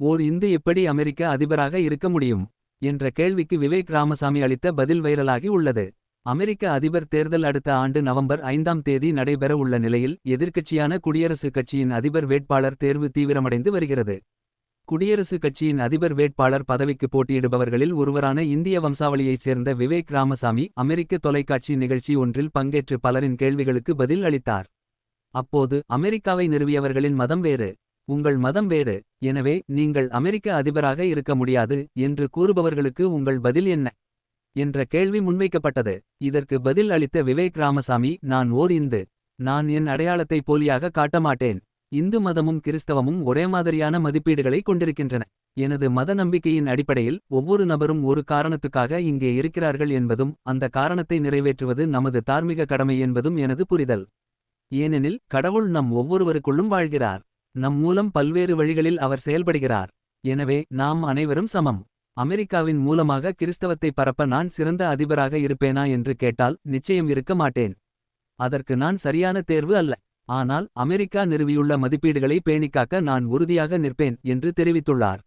ஓர் இந்து எப்படி அமெரிக்க அதிபராக இருக்க முடியும்? என்ற கேள்விக்கு விவேக் ராமசாமி அளித்த பதில் வைரலாகி உள்ளது. அமெரிக்க அதிபர் தேர்தல் அடுத்த ஆண்டு நவம்பர் ஐந்தாம் தேதி நடைபெற உள்ள நிலையில் எதிர்க்கட்சியான குடியரசுக் கட்சியின் அதிபர் வேட்பாளர் தேர்வு தீவிரமடைந்து வருகிறது. குடியரசுக் கட்சியின் அதிபர் வேட்பாளர் பதவிக்கு போட்டியிடுபவர்களில் ஒருவரான இந்திய வம்சாவளியைச் சேர்ந்த விவேக் ராமசாமி அமெரிக்க தொலைக்காட்சி நிகழ்ச்சி ஒன்றில் பங்கேற்று பலரின் கேள்விகளுக்கு பதில் அளித்தார். அப்போது அமெரிக்காவை நிறுவியவர்களின் மதம் வேறு. உங்கள் மதம் வேறு. எனவே நீங்கள் அமெரிக்க அதிபராக இருக்க முடியாது என்று கூறுபவர்களுக்கு உங்கள் பதில் என்ன? என்ற கேள்வி முன்வைக்கப்பட்டது. இதற்கு பதில் அளித்த விவேக் ராமசாமி நான் ஓர் இந்து. நான் என் அடையாளத்தை போலியாக காட்ட மாட்டேன் இந்து மதமும் கிறிஸ்தவமும் ஒரே மாதிரியான மதிப்பீடுகளை கொண்டிருக்கின்றன. எனது மத நம்பிக்கையின் அடிப்படையில் ஒவ்வொரு நபரும் ஒரு காரணத்துக்காக இங்கே இருக்கிறார்கள் என்பதும் அந்த காரணத்தை நிறைவேற்றுவது நமது தார்மீக கடமை என்பதும் எனது புரிதல். ஏனெனில் கடவுள் நம் ஒவ்வொருவருக்குள்ளும் வாழ்கிறார். நம் மூலம் பல்வேறு வழிகளில் அவர் செயல்படுகிறார். எனவே நாம் அனைவரும் சமம். அமெரிக்காவின் மூலமாக கிறிஸ்தவத்தை பரப்ப நான் சிறந்த அதிபராக இருப்பேனா என்று கேட்டால் நிச்சயம் இருக்க மாட்டேன். அதற்கு நான் சரியான தேர்வு அல்ல. ஆனால் அமெரிக்கா நிறுவியுள்ள மதிப்பீடுகளை பேணிக்காக்க நான் உறுதியாக நிற்பேன் என்று தெரிவித்துள்ளார்.